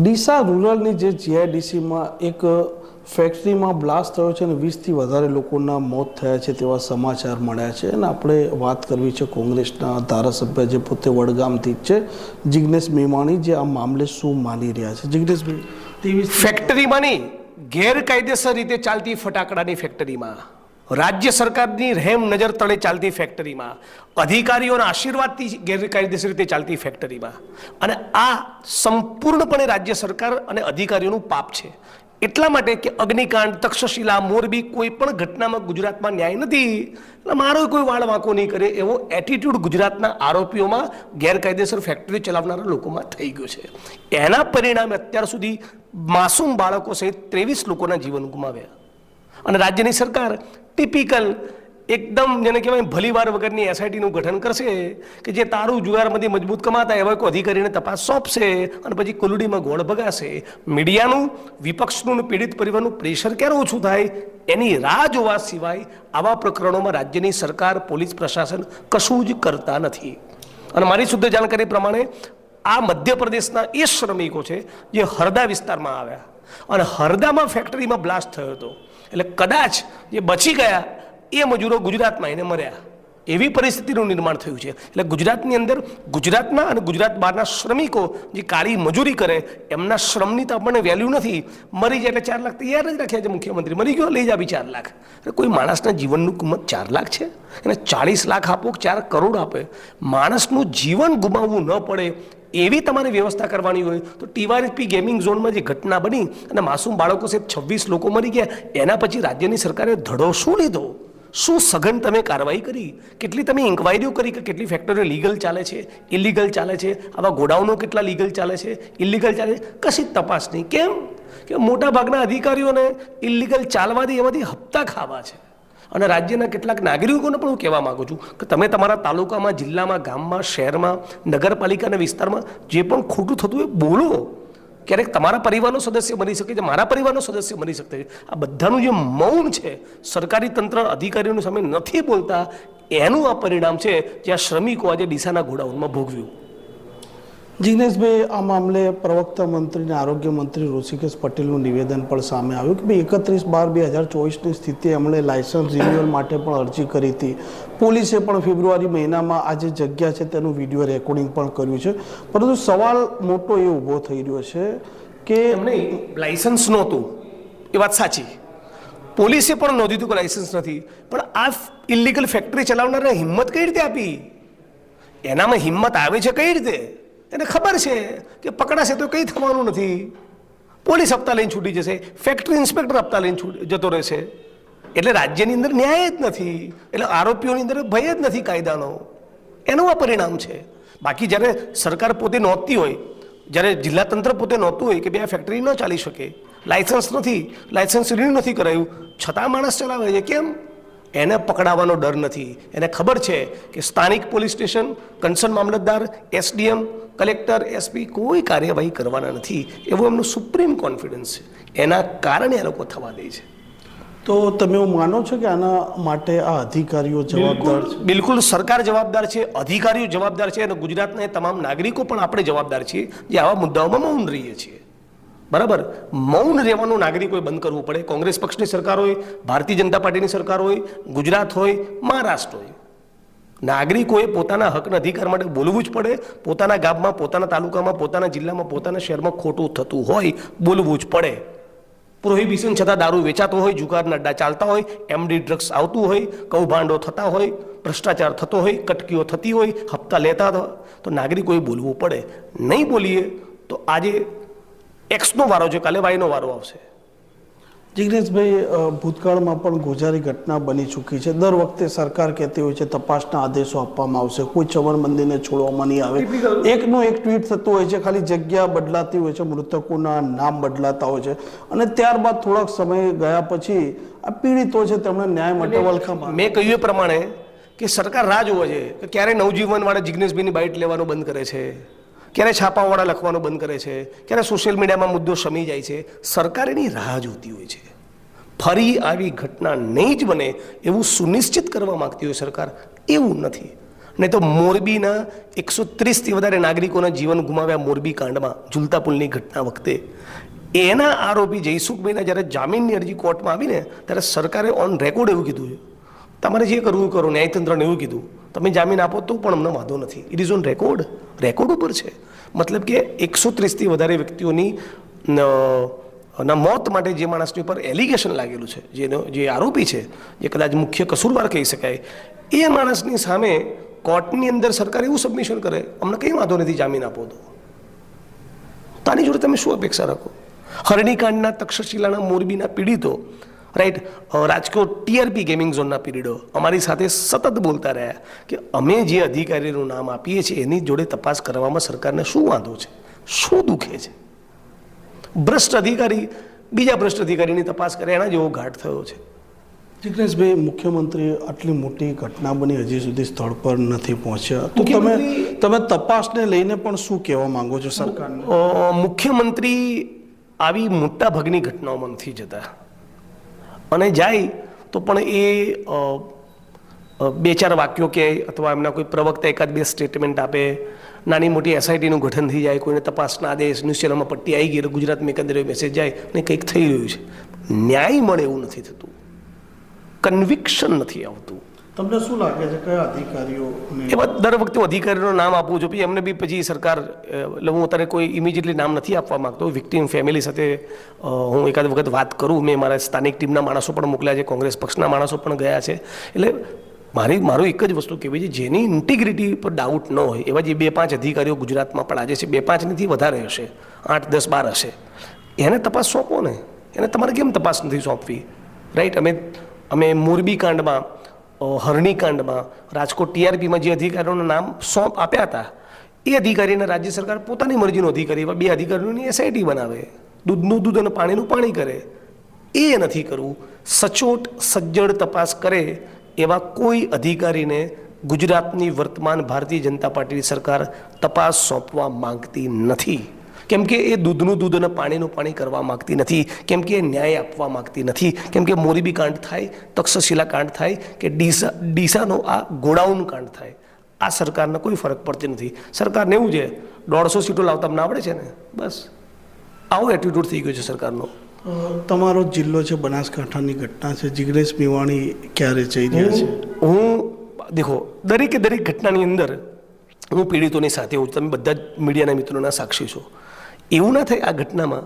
ડીસા રૂરલની જે જીઆઈડીસીમાં એક ફેક્ટરીમાં બ્લાસ્ટ થયો છે અને વીસથી વધારે લોકોના મોત થયા છે તેવા સમાચાર મળ્યા છે. અને આપણે વાત કરવી છે કોંગ્રેસના ધારાસભ્ય જે પોતે વડગામથી જ છે, જિગ્નેશ મીમાણી, જે આ મામલે શું માની રહ્યા છે? જિગ્નેશભાઈ ફેક્ટરીમાં ફેક્ટરીમાંની ગેરકાયદેસર રીતે ચાલતી ફટાકડાની ફેક્ટરીમાં. રાજ્ય સરકારની રહેમ નજર તળે ચાલતી ફેક્ટરીમાં અધિકારીઓના આશીર્વાદથી ગેરકાયદેસર રીતે ચાલતી ફેક્ટરીમાં અને આ સંપૂર્ણપણે રાજ્ય સરકાર અને અધિકારીઓનું પાપ છે. એટલા માટે કે અગ્નિકાંડ, તક્ષશિલા, મોરબી કોઈ પણ ઘટનામાં ગુજરાતમાં ન્યાય નથી. એટલે મારો કોઈ વાળ વાંકો નહીં કરે એવો એટીટ્યુડ ગુજરાતના આરોપીઓમાં ગેરકાયદેસર ફેક્ટરી ચલાવનારા લોકોમાં થઈ ગયો છે. એના પરિણામે અત્યાર સુધી માસૂમ બાળકો સહિત ત્રેવીસ લોકોના જીવન ગુમાવ્યા. અને રાજ્યની સરકાર ટિપિકલ એકદમ જેને કહેવાય ભલીવાર વગરની એસઆઈટીનું ગઠન કરશે કે જે તારું જુગારમાંથી મજબૂત કમાતા એવા કોઈ અધિકારીને તપાસ સોંપશે અને પછી કુલડીમાં ગોળ ભગાશે. મીડિયાનું, વિપક્ષનું પીડિત પરિવારનું પ્રેશર ક્યારે ઓછું થાય? એની રાહ જોવા સિવાય આવા પ્રકરણોમાં રાજ્યની સરકાર, પોલીસ પ્રશાસન કશું જ કરતા નથી. અને મારી શુદ્ધ જાણકારી પ્રમાણે આ મધ્યપ્રદેશના એ શ્રમિકો છે જે હરદા વિસ્તારમાં આવ્યા. અને હરદામાં ફેક્ટરીમાં બ્લાસ્ટ થયો હતો. એટલે કદાચ જે બચી ગયા એ મજૂરો ગુજરાતમાં એને મર્યા. એવી પરિસ્થિતિનું નિર્માણ થયું છે. એટલે ગુજરાતની અંદર ગુજરાતના અને ગુજરાત બહારના શ્રમિકો જે કાળી મજૂરી કરે, એમના શ્રમની તો આપણને વેલ્યુ નથી. મરી જાય એટલે ચાર લાખ તૈયાર જ રાખ્યા છે મુખ્યમંત્રી. મરી ગયો, લઈ જાવી ચાર લાખ. એટલે કોઈ માણસના જીવનનું કિંમત ચાર લાખ છે? એને ચાળીસ લાખ આપો ચાર કરોડ આપે. માણસનું જીવન ગુમાવવું ન પડે એવી તમારે વ્યવસ્થા કરવાની હોય તો ટીવારપી ગેમિંગ ઝોનમાં જે ઘટના બની અને માસૂમ બાળકો સહિત છવ્વીસ લોકો મરી ગયા, એના પછી રાજ્યની સરકારે ધડો શું લીધો? શું સઘન તમે કાર્યવાહી કરી? કેટલી તમે ઇન્ક્વાયરીઓ કરી કે કેટલી ફેક્ટરીઓ લીગલ ચાલે છે? ઇલીગલ ચાલે છે? આવા ગોડાઉનો કેટલા લીગલ ચાલે છે? ઇલીગલ ચાલે છે? કશી તપાસ નહીં. કેમ? કે મોટા ભાગના અધિકારીઓને ઇલીગલ ચાલવાથી એમાંથી હપ્તા ખાવા છે. અને રાજ્યના કેટલાક નાગરિકોને પણ હું કહેવા માગું છું કે તમે તમારા તાલુકામાં, જિલ્લામાં, ગામમાં, શહેરમાં, નગરપાલિકાના વિસ્તારમાં જે પણ ખોટું થતું હોય બોલો. ક્યારેક તમારા પરિવારનો સદસ્ય બની શકે છે, મારા પરિવારનો સદસ્ય બની શકે છે. આ બધાનું જે મૌન છે, સરકારી તંત્ર અધિકારીઓની સામે નથી બોલતા, એનું આ પરિણામ છે જે શ્રમિકો આજે ડીસાના ગોડાઉનમાં ભોગવ્યું. જિગ્નેશભાઈ આ મામલે પ્રવક્તા મંત્રી અને આરોગ્ય મંત્રી ઋષિકેશ પટેલનું નિવેદન પણ સામે આવ્યું કે ભાઈ એકત્રીસ બાર બે હજાર ચોવીસની સ્થિતિ એમણે લાયસન્સ રિન્યુઅલ માટે પણ અરજી કરી હતી. પોલીસે પણ ફેબ્રુઆરી મહિનામાં આ જે જગ્યા છે તેનું વીડિયો રેકોર્ડિંગ પણ કર્યું છે. પરંતુ સવાલ મોટો એ ઊભો થઈ રહ્યો છે કે એમને લાયસન્સ નહોતું. એ વાત સાચી. પોલીસે પણ નોંધ્યું હતું કે લાયસન્સ નથી. પણ આ ઇલીગલ ફેક્ટરી ચલાવનારને હિંમત કઈ રીતે આપી? એનામાં હિંમત આવે છે કઈ રીતે? એને ખબર છે કે પકડાશે તો કંઈ થવાનું નથી. પોલીસ હપ્તા લઈને છૂટી જશે ફેક્ટરી ઇન્સ્પેક્ટર હપ્તા લઈને છૂટ જતો રહેશે. એટલે રાજ્યની અંદર ન્યાય જ નથી, એટલે આરોપીઓની અંદર ભય જ નથી કાયદાનો. એનું આ પરિણામ છે. બાકી જ્યારે સરકાર પોતે નોંધતી હોય, જ્યારે જિલ્લા તંત્ર પોતે નહોતું હોય કે બે આ ફેક્ટરી ન ચાલી શકે લાયસન્સ નથી લાયસન્સ રિન્યુ નથી કરાયું, છતાં માણસ ચલાવે છે, કેમ? એને પકડાવાનો ડર નથી. એને ખબર છે કે સ્થાનિક પોલીસ સ્ટેશન કન્સર્ન મામલતદાર એસડીએમ કલેક્ટર એસપી કોઈ કાર્યવાહી કરવાના નથી. એવો એમનો સુપ્રીમ કોન્ફિડન્સ છે. એના કારણે એ લોકો થવા દે છે. તો તમે એવું માનો છો કે આના માટે આ અધિકારીઓ જવાબદાર છે? બિલકુલ સરકાર જવાબદાર છે અધિકારીઓ જવાબદાર છે અને ગુજરાતના તમામ નાગરિકો પણ આપણે જવાબદાર છીએ જે આવા મુદ્દાઓમાં મૌન રહીએ છીએ. બરાબર? મૌન રહેવાનું નાગરિકોએ બંધ કરવું પડે. કોંગ્રેસ પક્ષની સરકાર હોય, ભારતીય જનતા પાર્ટીની સરકાર હોય, ગુજરાત હોય, મહારાષ્ટ્ર હોય. નાગરિકોએ પોતાના હકના અધિકાર માટે બોલવું જ પડે. પોતાના ગામમાં, પોતાના તાલુકામાં, પોતાના જિલ્લામાં, પોતાના શહેરમાં ખોટું થતું હોય, બોલવું જ પડે. પ્રોહિબિશન છતાં દારૂ વેચાતો હોય જુગારના અડ્ડા ચાલતા હોય એમડી ડ્રગ્સ આવતું હોય, કૌભાંડો થતા હોય, ભ્રષ્ટાચાર થતો હોય, કટકીઓ થતી હોય, હપ્તા લેતા તો નાગરિકોએ બોલવું પડે. નહીં બોલીએ, તો આજે એક્સનો વારો છે કાલે વાયનો વારો આવશે. જિગ્નેશભાઈ ભૂતકાળમાં પણ ગોજારી ઘટના બની ચૂકી છે. દર વખતે સરકાર કહેતી હોય છે તપાસના આદેશો આપવામાં આવશે. કોઈ ચવર મંદિરને છોડવામાં નહીં આવે. એકનું એક ટ્વીટ થતું હોય છે ખાલી જગ્યા બદલાતી હોય છે મૃતકોના નામ બદલાતા હોય છે. અને ત્યારબાદ થોડાક સમય ગયા પછી આ પીડિતો છે તેમણે ન્યાય માટે વલખા મેં કહ્યું એ પ્રમાણે કે સરકાર રાહ જોવે છે કે ક્યારે નવજીવનવાળા જિગ્નેશભાઈની બાઇટ લેવાનું બંધ કરે છે. ક્યારે છાપાવાળા લખવાનું બંધ કરે છે? ક્યારે સોશિયલ મીડિયામાં મુદ્દો શમી જાય છે? સરકાર એની રાહ જોતી હોય છે. ફરી આવી ઘટના નહીં જ બને એવું સુનિશ્ચિત કરવા માંગતી હોય સરકાર, એવું નથી. નહીં તો મોરબીના એકસો ત્રીસથી વધારે નાગરિકોના જીવન ગુમાવ્યા મોરબી કાંડમાં, ઝુલતા પુલની ઘટના વખતે. એના આરોપી જયસુખભાઈના જ્યારે જામીનની અરજી કોર્ટમાં આવીને, ત્યારે સરકારે ઓન રેકોર્ડ એવું કીધું છે. તમારે જે કરવું કરો, ન્યાયતંત્રને એવું કીધું. તમે જામીન આપો તો પણ અમને વાંધો નથી. It is on record record ઉપર છે. મતલબ કે એકસો ત્રીસથી વધારે વ્યક્તિઓની, ના મોત માટે જે માણસની ઉપર એલિગેશન લાગેલું છે જેનો જે આરોપી છે, જે કદાચ મુખ્ય કસૂરવાર કહી શકાય, એ માણસની સામે કોર્ટની અંદર સરકાર એવું સબમિશન કરે, અમને કંઈ વાંધો નથી જામીન આપો તો. તો આની જોડે તમે શું અપેક્ષા રાખો? હરણીકાંડના તક્ષશિલાના મોરબીના પીડિતો રાઈટ રાજકોટ ટીઆરપી ગેમિંગ ઝોનના પીરિયડો. અમારી સાથે સતત બોલતા રહ્યા કે અમે જે અધિકારીનું નામ આપીએ છીએ એની જોડે તપાસ કરવામાં સરકારને શું વાંધો છે? શું દુખે છે? ભ્રષ્ટ અધિકારી બીજા ભ્રષ્ટ અધિકારીની તપાસ કરે એના જેવો ઘાટ થયો છે. જિગ્નેશભાઈ મુખ્યમંત્રી આટલી મોટી ઘટના બની હજી સુધી સ્થળ પર નથી પહોંચ્યા. તો તમે તમે તપાસને લઈને પણ શું કહેવા માંગો છો સરકારને? મુખ્યમંત્રી આવી મોટા ભાગની ઘટનાઓમાં નથી જતા અને જાય તો પણ એ બે ચાર વાક્યો કહે અથવા એમના કોઈ પ્રવક્તા એકાદ બે સ્ટેટમેન્ટ આપે, નાની મોટી એસઆઈટીનું ગઠન થઈ જાય, કોઈને તપાસના આદેશ ન્યૂઝ ચેનલમાં પટ્ટી આવી ગઈ એટલે ગુજરાતમાં એકંદરે મેસેજ જાય ને કંઈક થઈ રહ્યું છે. ન્યાય મળે એવું નથી થતું. કન્વિક્શન નથી આવતું. તમને શું લાગે છે, કયા અધિકારીઓ એવા દર વખતે અધિકારીનું નામ આપું છું. એમને બી પછી સરકાર એટલે હું અત્યારે કોઈ ઇમિડિયેટલી નામ નથી આપવા માંગતો. વિક્ટીમ ફેમિલી સાથે હું એકાદ વખત વાત કરું. મેં મારા સ્થાનિક ટીમના માણસો પણ મોકલ્યા છે. કોંગ્રેસ પક્ષના માણસો પણ ગયા છે. એટલે મારી, મારું એક જ વસ્તુ કહેવી છે, જેની ઇન્ટિગ્રિટી પર ડાઉટ ન હોય, એવા જે બે પાંચ અધિકારીઓ ગુજરાતમાં પણ આજે છે, બે પાંચ નથી, વધારે હશે. આઠ, દસ, બાર હશે. એને તપાસ સોંપો ને. એને તમારે કેમ તપાસ નથી સોંપવી? રાઈટ અમે અમે મોરબી કાંડમાં અ, હરણી કાંડમાં રાજકોટ ટીઆરપીમાં જે અધિકારીઓના નામ સોંપ આપ્યા હતા એ અધિકારીને રાજ્ય સરકાર પોતાની મરજીનો અધિકારી એવા બે અધિકારીઓની એસઆઈટી બનાવે દૂધનું દૂધ અને પાણીનું પાણી કરે. એ નથી કરવું. સચોટ સજ્જડ તપાસ કરે એવા કોઈ અધિકારીને ગુજરાતની વર્તમાન ભારતીય જનતા પાર્ટીની સરકાર તપાસ સોંપવા માંગતી નથી. કેમ કે એ દૂધનું દૂધ અને પાણીનું પાણી કરવા માગતી નથી કેમ કે એ ન્યાય આપવા માગતી નથી કેમ કે મોરબી કાંડ થાય તક્ષશિલા કાંડ થાય કે ડીસા ડીસાનો આ ગોડાઉન કાંડ થાય. આ સરકારને કોઈ ફરક પડતી નથી. સરકારને એવું છે દોઢસો સીટો લાવતા અમને આવડે છે ને? બસ. આવો એટીટ્યૂડ થઈ ગયો છે સરકારનો. તમારો જિલ્લો છે બનાસકાંઠાની ઘટના છે. જિગ્નેશ મેવાણી ક્યારે જઈ રહ્યા છે? હું દેખો દરેકે દરેક ઘટનાની અંદર હું પીડિતોની સાથે હું તમે બધા જ મીડિયાના મિત્રોના સાક્ષી છો. એવું ના થાય આ ઘટનામાં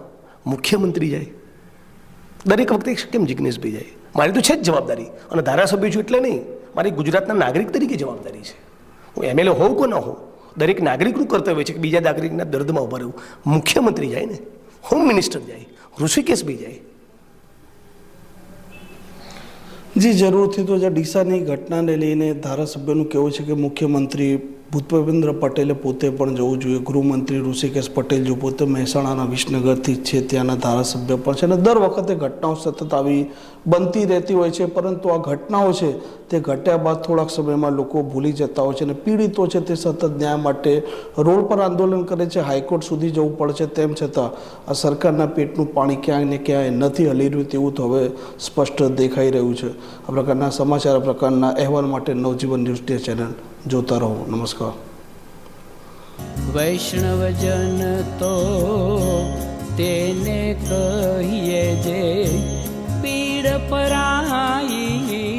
મુખ્યમંત્રી જાય. દરેક વખતે કેમ જિજ્ઞેશભાઈ જાય. મારી તો છે જ જવાબદારી. અને ધારાસભ્ય છું એટલે નહીં. મારી ગુજરાતના નાગરિક તરીકે જવાબદારી છે. હું એમએલએ હોઉં કે ન હોઉં, દરેક નાગરિકનું કર્તવ્ય છે કે બીજા નાગરિકના દર્દમાં ઊભા રહેવું. મુખ્યમંત્રી જાય ને. હોમ મિનિસ્ટર જાય. ઋષિકેશભાઈ જાય. જી, જરૂરથી તો જે ડીસાની ઘટનાને લઈને ધારાસભ્યનું કહેવું છે કે મુખ્યમંત્રી ભૂપેન્દ્ર પટેલે પોતે પણ જવું જોઈએ. ગૃહમંત્રી ઋષિકેશ પટેલ જો પોતે મહેસાણાના વિસનગરથી જ છે, ત્યાંના ધારાસભ્ય પણ છે અને દર વખતે ઘટનાઓ સતત આવી બનતી રહેતી હોય છે. પરંતુ આ ઘટનાઓ છે, તે ઘટ્યા બાદ થોડાક સમયમાં લોકો ભૂલી જતા હોય છે અને પીડિતો છે તે સતત ન્યાય માટે રોડ પર આંદોલન કરે છે. હાઈકોર્ટ સુધી જવું પડે છે તેમ છતાં આ સરકારના પેટનું પાણી ક્યાંય ને ક્યાંય નથી હલી રહ્યું તેવું તો હવે સ્પષ્ટ દેખાઈ રહ્યું છે. આ પ્રકારના સમાચાર પ્રકારના અહેવાલ માટે નવજીવન ન્યૂઝ ડે ચેનલ. જોતા રહો. નમસ્કાર. વૈષ્ણવજન તો તેને કહીએ જે પીડ પરાઈ